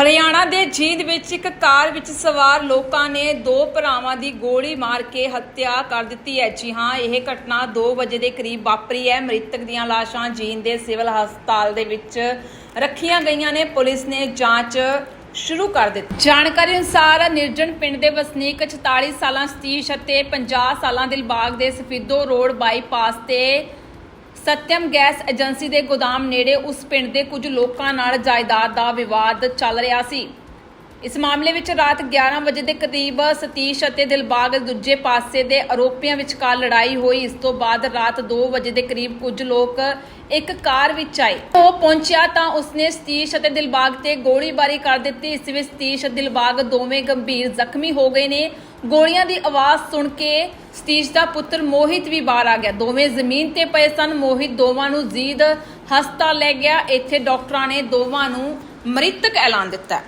ਹਰਿਆਣਾ ਦੇ ਜੀਂਦ ਵਿੱਚ ਇੱਕ ਕਾਰ ਵਿੱਚ ਸਵਾਰ ਲੋਕਾਂ ਨੇ ਦੋ ਭਰਾਵਾਂ ਦੀ ਗੋਲੀ ਮਾਰ ਕੇ ਹੱਤਿਆ ਕਰ ਦਿੱਤੀ ਹੈ। ਜੀ ਹਾਂ, ਇਹ ਘਟਨਾ 2 ਵਜੇ ਦੇ ਕਰੀਬ ਵਾਪਰੀ ਹੈ। ਮ੍ਰਿਤਕ ਦੀਆਂ ਲਾਸ਼ਾਂ ਜੀਂਦ ਦੇ ਸਿਵਲ ਹਸਪਤਾਲ ਦੇ ਵਿੱਚ ਰੱਖੀਆਂ ਗਈਆਂ ਨੇ। ਪੁਲਿਸ ਨੇ ਜਾਂਚ ਸ਼ੁਰੂ ਕਰ ਦਿੱਤੀ। ਜਾਣਕਾਰੀ ਅਨੁਸਾਰ ਨਿਰਜਨ ਪਿੰਡ ਦੇ ਵਸਨੀਕ 44 ਸਾਲਾਂ ਸਤੀਸ਼ ਅਤੇ 50 ਸਾਲਾਂ ਦਿਲਬਾਗ ਦੇ ਸਫੀਦੋ ਰੋਡ ਬਾਈਪਾਸ ਤੇ ਸਤਿਅਮ ਗੈਸ ਏਜੰਸੀ ਦੇ ਗੋਦਾਮ ਨੇੜੇ ਉਸ ਪਿੰਡ ਦੇ ਕੁਝ ਲੋਕਾਂ ਨਾਲ ਜਾਇਦਾਦ ਦਾ ਵਿਵਾਦ ਚੱਲ ਰਿਹਾ ਸੀ। ਇਸ ਮਾਮਲੇ ਵਿੱਚ ਰਾਤ 11 ਵਜੇ ਦੇ ਕਰੀਬ ਸਤੀਸ਼ ਅਤੇ ਦਿਲਬਾਗ ਦੂਜੇ ਪਾਸੇ ਦੇ ਆਰੋਪੀਆਂ ਵਿਚਕਾਰ ਲੜਾਈ ਹੋਈ। ਇਸ ਤੋਂ ਬਾਅਦ ਰਾਤ 2 ਵਜੇ ਦੇ ਕਰੀਬ ਕੁਝ ਲੋਕ ਇੱਕ ਕਾਰ ਵਿੱਚ ਆਏ। ਉਹ ਪਹੁੰਚਿਆ ਤਾਂ ਉਸਨੇ ਸਤੀਸ਼ ਅਤੇ ਦਿਲਬਾਗ ਤੇ ਗੋਲੀਬਾਰੀ ਕਰ ਦਿੱਤੀ। ਇਸ ਵਿੱਚ ਸਤੀਸ਼ ਅਤੇ ਦਿਲਬਾਗ ਦੋਵੇਂ ਗੰਭੀਰ ਜ਼ਖਮੀ ਹੋ ਗਏ ਨੇ। ਗੋਲੀਆਂ ਦੀ ਆਵਾਜ਼ ਸੁਣ ਕੇ ਸਤੀਸ਼ ਦਾ ਪੁੱਤਰ ਮੋਹਿਤ ਵੀ ਬਾਹਰ ਆ ਗਿਆ। ਦੋਵੇਂ ਜ਼ਮੀਨ ਤੇ ਪਏ ਸਨ। ਮੋਹਿਤ ਦੋਵਾਂ ਨੂੰ ਜ਼ੀਦ ਹਸਪਤਾਲ ਲੈ ਗਿਆ। ਇੱਥੇ ਡਾਕਟਰਾਂ ਨੇ ਦੋਵਾਂ ਨੂੰ ਮ੍ਰਿਤਕ ਐਲਾਨ ਦਿੱਤਾ।